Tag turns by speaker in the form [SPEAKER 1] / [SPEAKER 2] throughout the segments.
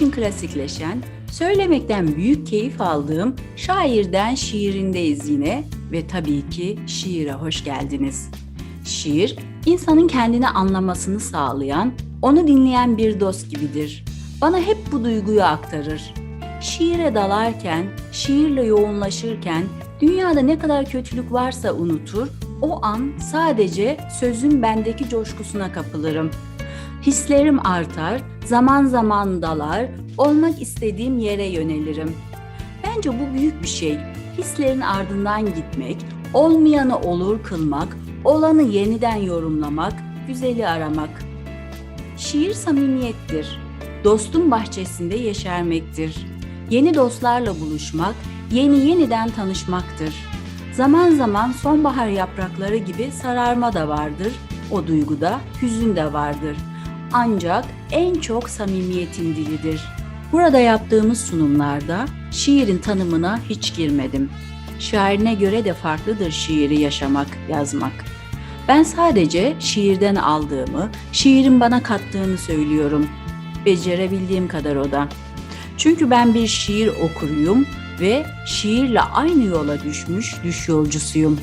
[SPEAKER 1] için klasikleşen, söylemekten büyük keyif aldığım şairden şiirindeyiz yine ve tabii ki şiire hoş geldiniz. Şiir, insanın kendini anlamasını sağlayan, onu dinleyen bir dost gibidir. Bana hep bu duyguyu aktarır. Şiire dalarken, şiirle yoğunlaşırken dünyada ne kadar kötülük varsa unutur, o an sadece sözün bendeki coşkusuna kapılırım. Hislerim artar, zaman zaman dalar, olmak istediğim yere yönelirim. Bence bu büyük bir şey. Hislerin ardından gitmek, olmayanı olur kılmak, olanı yeniden yorumlamak, güzeli aramak. Şiir samimiyettir. Dostun bahçesinde yeşermektir. Yeni dostlarla buluşmak, yeni yeniden tanışmaktır. Zaman zaman sonbahar yaprakları gibi sararma da vardır. O duyguda hüzün de vardır. Ancak en çok samimiyetin dilidir. Burada yaptığımız sunumlarda şiirin tanımına hiç girmedim. Şairine göre de farklıdır şiiri yaşamak, yazmak. Ben sadece şiirden aldığımı, şiirin bana kattığını söylüyorum. Becerebildiğim kadar o da. Çünkü ben bir şiir okuruyum ve şiirle aynı yola düşmüş düş yolcusuyum.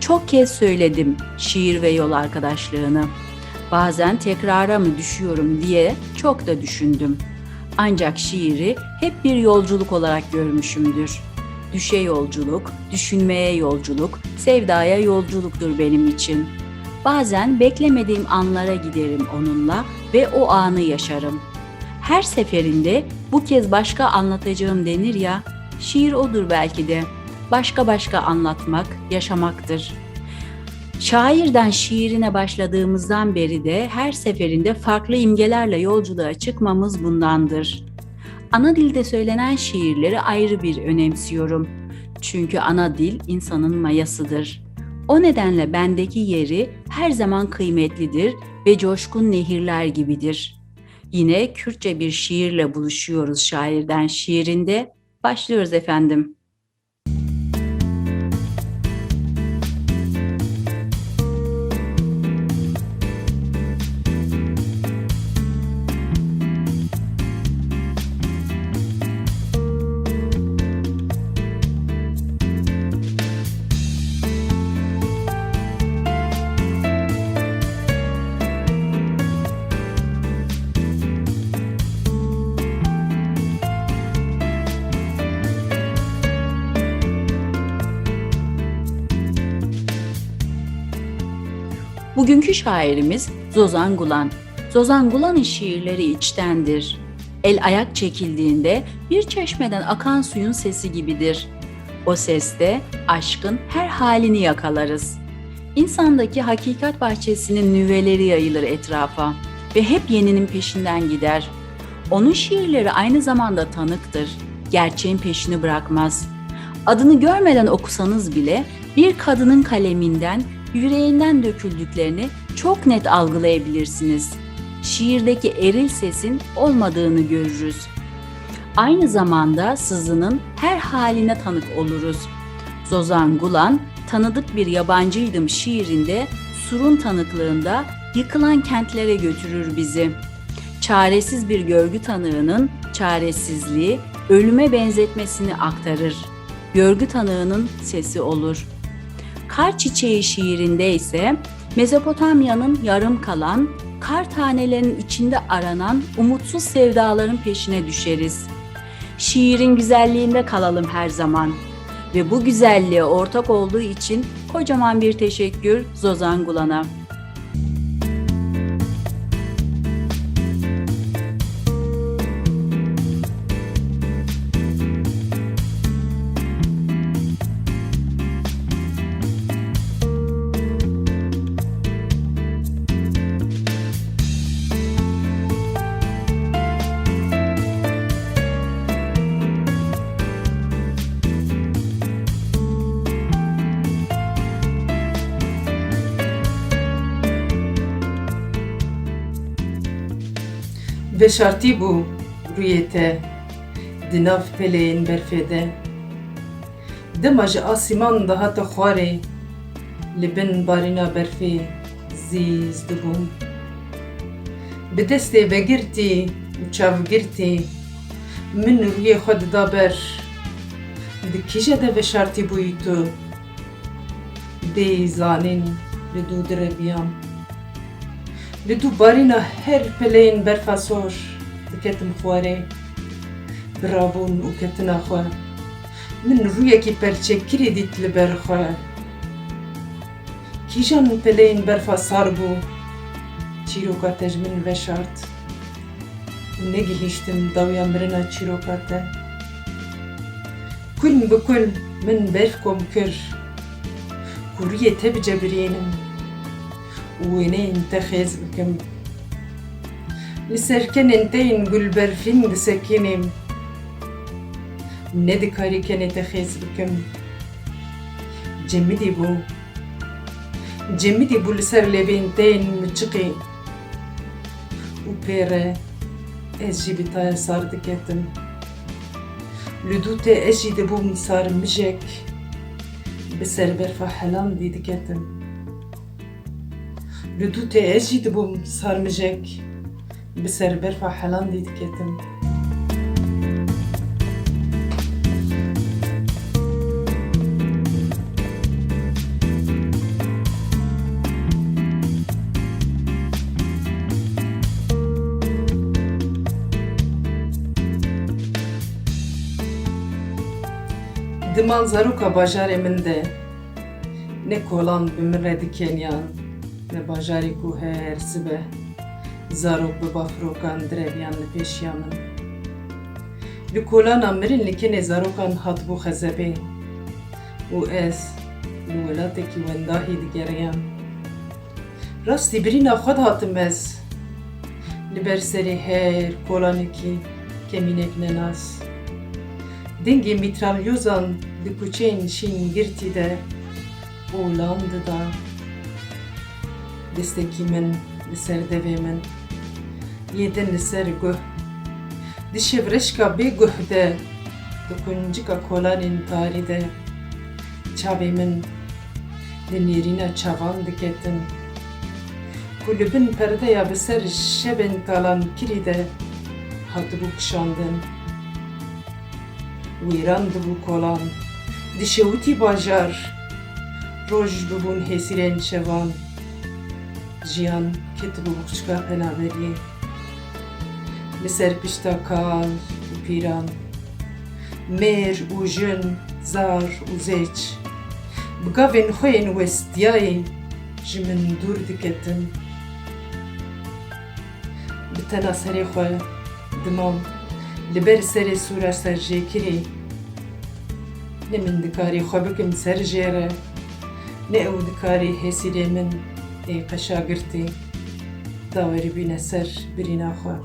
[SPEAKER 1] Çok kez söyledim şiir ve yol arkadaşlığını. Bazen tekrara mı düşüyorum diye çok da düşündüm. Ancak şiiri hep bir yolculuk olarak görmüşümdür. Düşe yolculuk, düşünmeye yolculuk, sevdaya yolculuktur benim için. Bazen beklemediğim anlara giderim onunla ve o anı yaşarım. Her seferinde bu kez başka anlatacağım denir ya, şiir odur belki de. Başka başka anlatmak, yaşamaktır. Şairden şiirine başladığımızdan beri de her seferinde farklı imgelerle yolculuğa çıkmamız bundandır. Ana dilde söylenen şiirleri ayrı bir önemsiyorum. Çünkü ana dil insanın mayasıdır. O nedenle bendeki yeri her zaman kıymetlidir ve coşkun nehirler gibidir. Yine Kürtçe bir şiirle buluşuyoruz şairden şiirinde. Başlıyoruz efendim. Bugünkü şairimiz Zozan Gulan. Zozan Gulan'ın şiirleri içtendir. El ayak çekildiğinde bir çeşmeden akan suyun sesi gibidir. O seste aşkın her halini yakalarız. İnsandaki hakikat bahçesinin nüveleri yayılır etrafa ve hep yeninin peşinden gider. Onun şiirleri aynı zamanda tanıktır. Gerçeğin peşini bırakmaz. Adını görmeden okusanız bile bir kadının kaleminden yüreğinden döküldüklerini çok net algılayabilirsiniz. Şiirdeki eril sesin olmadığını görürüz. Aynı zamanda sızının her haline tanık oluruz. Zozan Gulan, tanıdık bir yabancıydım şiirinde, surun tanıklığında yıkılan kentlere götürür bizi. Çaresiz bir görgü tanığının çaresizliği, ölüme benzetmesini aktarır. Görgü tanığının sesi olur.'' Kar Çiçeği şiirinde ise Mezopotamya'nın yarım kalan, kar tanelerinin içinde aranan umutsuz sevdaların peşine düşeriz. Şiirin güzelliğinde kalalım her zaman. Ve bu güzelliğe ortak olduğu için kocaman bir teşekkür Zozan Gulan'a.
[SPEAKER 2] Ve şartı bu rüyete, dinav peleyin berfede. Dema ji asiman da hata xwarê, li bin barîna berfê zîz dibûm. Bi destê vegirtî min rûyê xwe dida ber. Di de veşartî bûyî tu, dê zanîn li dû. Li tu barîna her peleyên berfa sor diketim xwarê. Biravûn û ketina xwe. Min rûyekî perçekirê dît li ber xwe. Kîjan peleyên berfa sar bû? Çîroka te ji min veşart. Û negihîştim dawya mirina çîroka te. Kul bi kul min berf kom kir kuriyê te bicebirînim. وينين تخيز بكم لسركن انتين قل برفين دسكينم ندي كاري كان تخيز بكم جمدي بو جمدي بو لسر لبنتين متشقي وبيرة اجي بتايا صار دكتم لدوتي اجي دبو صار مجك بسر برفا حلان دي Li du tê ez jî dibûm sarmijek bi serberfa Helandê diketim. Dimal zaruka bajarê min de ne kolan bi min re dikeniyan ku her sibe zarok bi bafrokan direviyan li pêşiya min. Li kolana mirin li kenê zarokan hatibû xezebê û ez li welatekî wendahî digeriyam. Rastî birîna xwe hatim ez li ber her kolanekî kemînek nenas. Dengê mitralyozan di kuçeyên şîn girtî de oğlan dida. Destekî min li ser guh. Di şevreşka bê guh de. Di kuncika kolanên tarî de. Çavê min di nêrîna çavan diketin. Ku li bin perdeya bi ser şebên kalan kirî de hatibû kişandin wêran dibû kolan. Di şewitî bajar. Roj bibûn hêsîrên şevan jiyan ketibû biçûka penaberiyê li ser pişta kal mêr û jin zar û zêç bi gavên xwe yên westiyayê ji min dûr diketin bi tena serê xwe dimam li ber serê sûra ne min dikarî xwe bikim ser jêre ne ew dikarî hêsîrê min ê qeşagirtê dawerî bîne ser birîna xwe